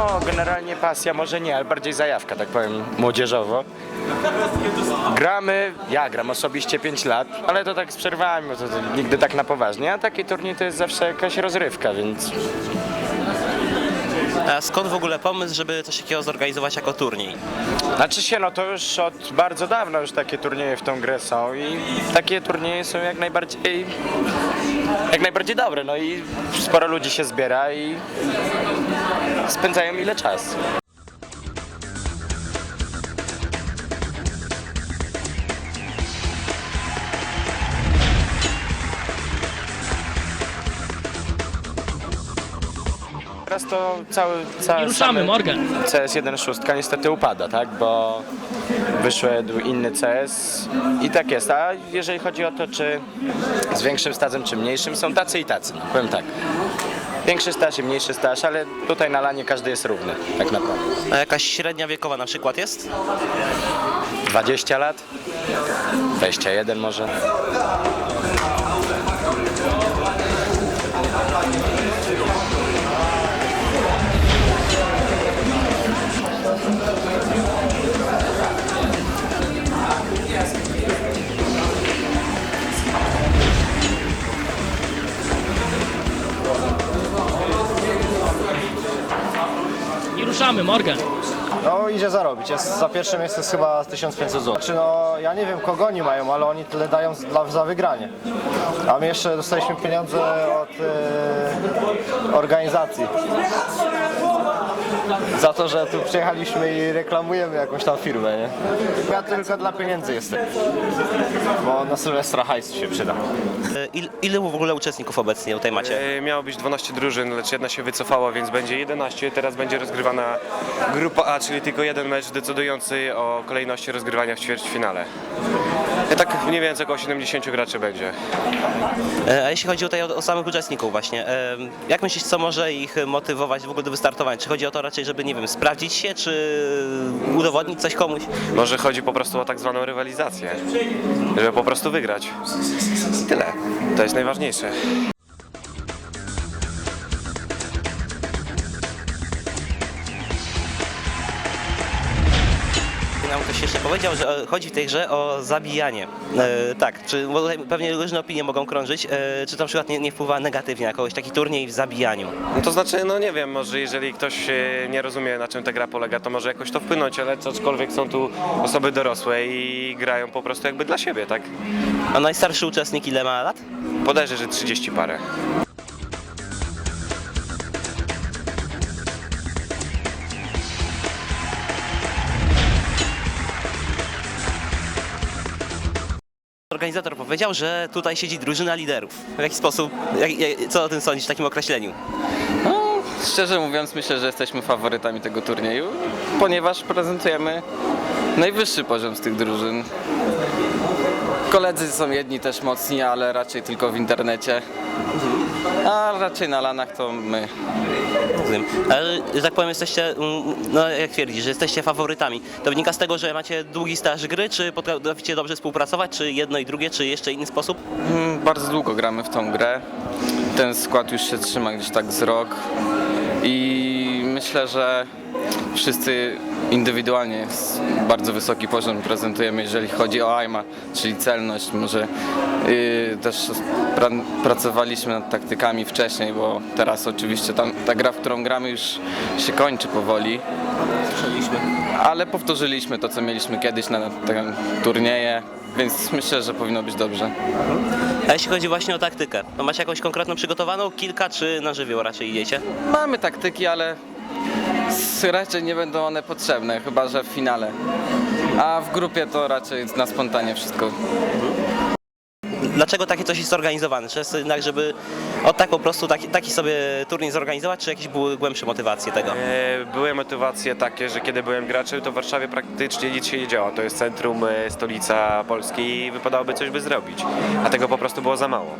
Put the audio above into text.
O, generalnie pasja może nie, ale bardziej zajawka, tak powiem, młodzieżowo. Gramy, ja gram osobiście 5 lat, ale to tak z przerwami, bo to, to nigdy tak na poważnie, a taki turniej to jest zawsze jakaś rozrywka, więc A skąd w ogóle pomysł, żeby coś takiego zorganizować jako turniej? Znaczy się, no to już od bardzo dawna już takie turnieje w tą grę są i takie turnieje są jak najbardziej jak najbardziej dobre, no i sporo ludzi się zbiera i spędzają ile czas. Teraz to cały, cały I ruszamy, Morgan. CS1 szóstka niestety upada, tak? Bo wyszedł inny CS i tak jest. A jeżeli chodzi o to, czy z większym stażem, czy mniejszym, są tacy i tacy. No, powiem tak. Większy staż i mniejszy staż, ale tutaj na lanie każdy jest równy, tak naprawdę. A jakaś średnia wiekowa na przykład jest? 20 lat? 21 może? I ruszamy, Morgan. No idzie zarobić, jest, za pierwsze miejsce jest chyba 1500 zł. Znaczy no ja nie wiem kogo oni mają, ale oni tyle dają dla, za wygranie. A my jeszcze dostaliśmy pieniądze od e, organizacji. Za to, że tu przyjechaliśmy i reklamujemy jakąś tam firmę, nie? Ja tylko dla pieniędzy jestem. Bo na Sylwestra hajs się przyda. E, Il, ilu w ogóle uczestników obecnie tutaj macie? E, Miało być 12 drużyn, lecz jedna się wycofała, więc będzie 11. Teraz będzie rozgrywana grupa A, czyli tylko jeden mecz decydujący o kolejności rozgrywania w ćwierćfinale. Tak mniej więcej około 70 graczy będzie. E, A jeśli chodzi tutaj o, o samych uczestników właśnie, e, jak myślisz, co może ich motywować w ogóle do wystartowania? Czy chodzi o to raczej, żeby, nie wiem, sprawdzić się, czy udowodnić coś komuś? Może chodzi po prostu o tak zwaną rywalizację, żeby po prostu wygrać. Tyle. To jest najważniejsze. Nam ktoś jeszcze powiedział, że chodzi w tej grze o zabijanie. E, tak, czy bo tutaj pewnie różne opinie mogą krążyć, e, czy to na przykład nie, nie wpływa negatywnie na kogoś taki turniej w zabijaniu? No to znaczy, no nie wiem, może jeżeli ktoś e, nie rozumie na czym ta gra polega, to może jakoś to wpłynąć, ale aczkolwiek są tu osoby dorosłe i grają po prostu jakby dla siebie, tak? A najstarszy uczestnik ile ma lat? Podejrzę, że 30 parę. Organizator powiedział, że tutaj siedzi drużyna liderów. W jaki sposób, jak, jak, co o tym sądzisz w takim określeniu? No, szczerze mówiąc, myślę, że jesteśmy faworytami tego turnieju, ponieważ prezentujemy najwyższy poziom z tych drużyn. Koledzy są jedni też mocni, ale raczej tylko w internecie. A raczej na lanach to my. Rozumiem. Ale, że tak powiem, jesteście, mm, no jak twierdzisz, że jesteście faworytami. To wynika z tego, że macie długi staż gry, czy potraficie dobrze współpracować, czy jedno i drugie, czy jeszcze inny sposób? Mm, Bardzo długo gramy w tą grę. Ten skład już się trzyma gdzieś tak z rok. I myślę, że wszyscy indywidualnie jest bardzo wysoki poziom prezentujemy, jeżeli chodzi o AIMA, czyli celność. Może yy, też pra, pracowaliśmy nad taktykami wcześniej, bo teraz oczywiście tam, ta gra, w którą gramy już się kończy powoli. Ale powtórzyliśmy to, co mieliśmy kiedyś na te turnieje, więc myślę, że powinno być dobrze. A jeśli chodzi właśnie o taktykę, to macie jakąś konkretną przygotowaną, kilka, czy na żywioł raczej idziecie? Mamy taktyki, ale raczej nie będą one potrzebne, chyba że w finale. A w grupie to raczej na spontanie wszystko. Dlaczego takie coś jest zorganizowane? Czy jest jednak, żeby od tak po prostu taki, taki sobie turniej zorganizować, czy jakieś były głębsze motywacje tego? E, Były motywacje takie, że kiedy byłem graczem, to w Warszawie praktycznie nic się nie działo. To jest centrum, e, stolica Polski i wypadałoby coś by zrobić. A tego po prostu było za mało.